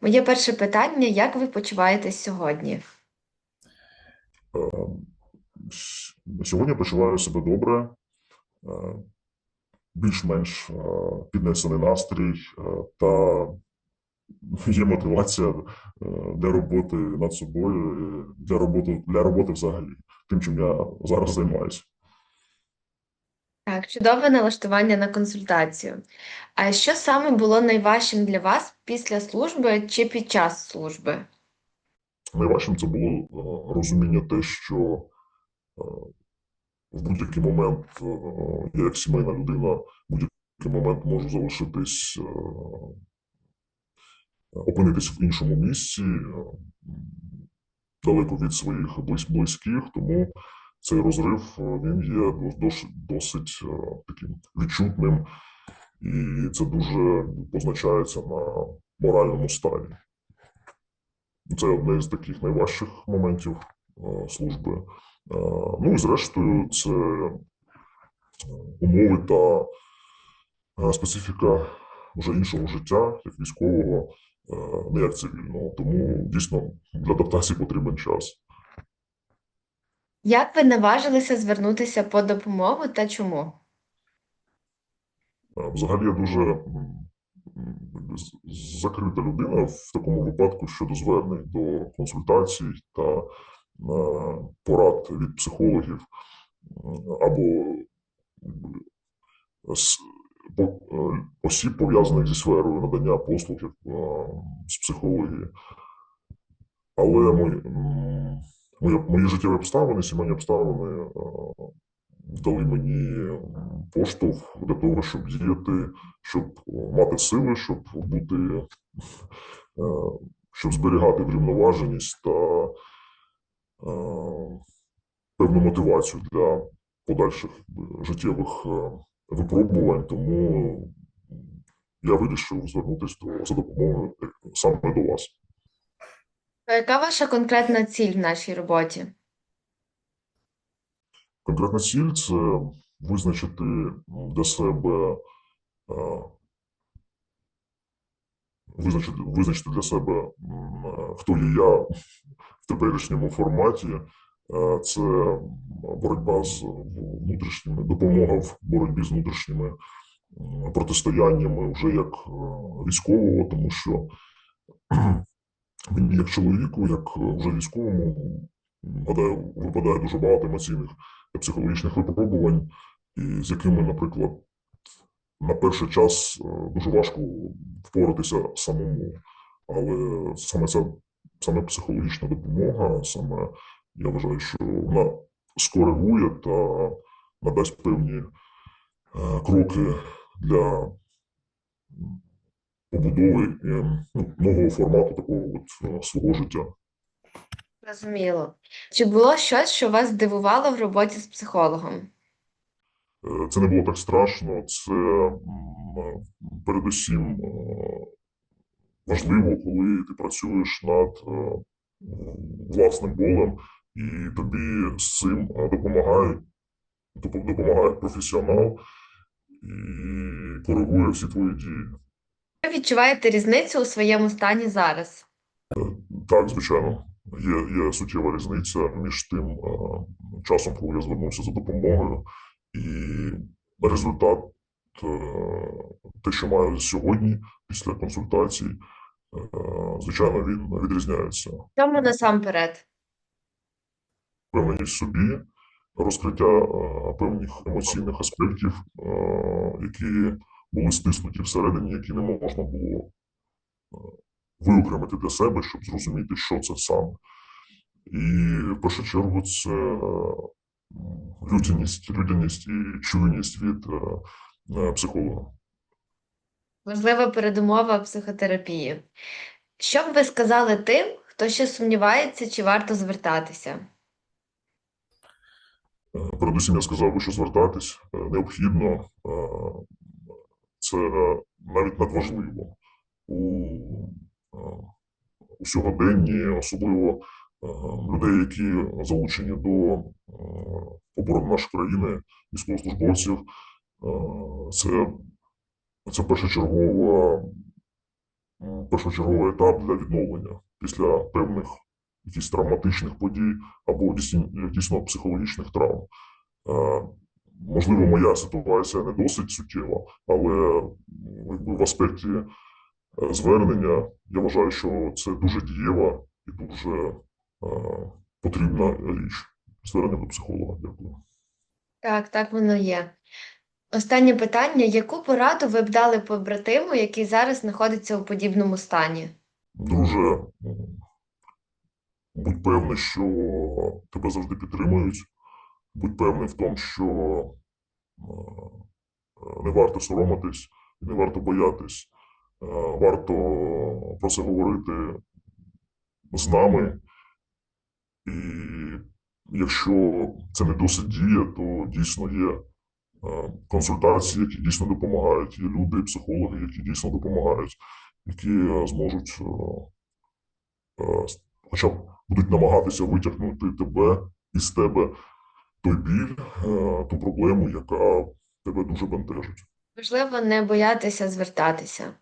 Моє перше питання: як ви почуваєтесь сьогодні? Е, Сьогодні почуваю себе добре, е, більш-менш е, піднесений настрій та є мотивація для роботи над собою, для роботи, для роботи взагалі, тим, чим я зараз займаюся. Так, чудове налаштування на консультацію. А що саме було найважчим для вас після служби чи під час служби? Найважчим це було е, розуміння те, що е, в будь-який момент е, я як сімейна людина в будь-який момент можу залишитись, е, опинитись в іншому місці, далеко від своїх близьких, тому цей розрив е, він є дос- досить е, таким відчутним, і це дуже позначається на моральному стані. Це одне з таких найважчих моментів е, служби. Ну і зрештою, це умови та специфіка вже іншого життя, як військового, не як цивільного. Тому дійсно для адаптації потрібен час. Як ви наважилися звернутися по допомогу та чому? Е, Взагалі я дуже закрита людина в такому випадку щодо звернень до консультацій та е, порад від психологів або е, осіб, пов'язаних зі сферою надання послуг з психології. Але мої, м, мої, життєві обставини, сімейні обставини е, дали мені поштовх для того, щоб діяти, щоб мати сили, щоб бути, е, щоб зберігати врівноваженість та е, певну мотивацію для подальших життєвих е, випробувань. Тому я вирішив звернутися до, за допомогою е, саме до вас. А Яка ваша конкретна ціль в нашій роботі? Конкретна ціль це визначити для себе, е, визначити, визначити для себе, е, хто є я в теперішньому форматі. Е, Це боротьба з внутрішніми, допомога в боротьбі з внутрішніми протистояннями вже як е, військового, тому що мені як чоловіку, як е, вже військовому, гадаю, випадає дуже багато емоційних та психологічних випробувань, і з якими, наприклад, на перший час е, дуже важко впоратися самому. Але саме ця саме психологічна допомога, саме я вважаю, що вона скоригує та надасть певні е, кроки для побудови е, ну, нового формату такого от е, свого життя. Зрозуміло. Чи було щось, що вас здивувало в роботі з психологом? Е, Це не було так страшно, це передусім важливо, коли ти працюєш над власним болем, і тобі з цим допомагає, допомагає професіонал і коригує всі твої дії. Ви відчуваєте різницю у своєму стані зараз? Так, звичайно, є, є суттєва різниця між тим е, часом, коли я звернувся за допомогою, і результат, е, те, що маю сьогодні після консультацій, е, звичайно, він відрізняється. Чому насамперед? Впевненість в собі, розкриття е, певних емоційних аспектів, е, які були стиснуті всередині, які не можна було е, виокремити для себе, щоб зрозуміти, що це саме. І в першу чергу це е, людяність, людяність і чуйність від е, психолога. Важлива передумова психотерапії. Що б ви сказали тим, хто ще сумнівається, чи варто звертатися? Передусім я сказав би, що звертатись необхідно. Це навіть надважливо у, е, у сьогоденні, особливо е, людей, які залучені до е, оборони нашої країни, військовослужбовців. Це, це першочергова першочерговий етап для відновлення після певних якихось травматичних подій або дійсно психологічних травм. Можливо, моя ситуація не досить суттєва, але якби в аспекті е, звернення я вважаю, що це дуже дієва і дуже е, потрібна річ. Звернення до психолога. Дякую. Так, так воно є. Останнє питання: яку пораду ви б дали побратиму, який зараз знаходиться у подібному стані? Друже, будь певний, що тебе завжди підтримують. Будь певний в тому, що е, не варто соромитись, не варто боятись. Е, Варто про це говорити з нами. І якщо це не досить діє, то дійсно є е, консультації, які дійсно допомагають. Є люди, психологи, які дійсно допомагають, які е, зможуть, е, е, хоча б будуть намагатися витягнути тебе із тебе той біль, е, ту проблему, яка тебе дуже бентежить. Важливо не боятися звертатися.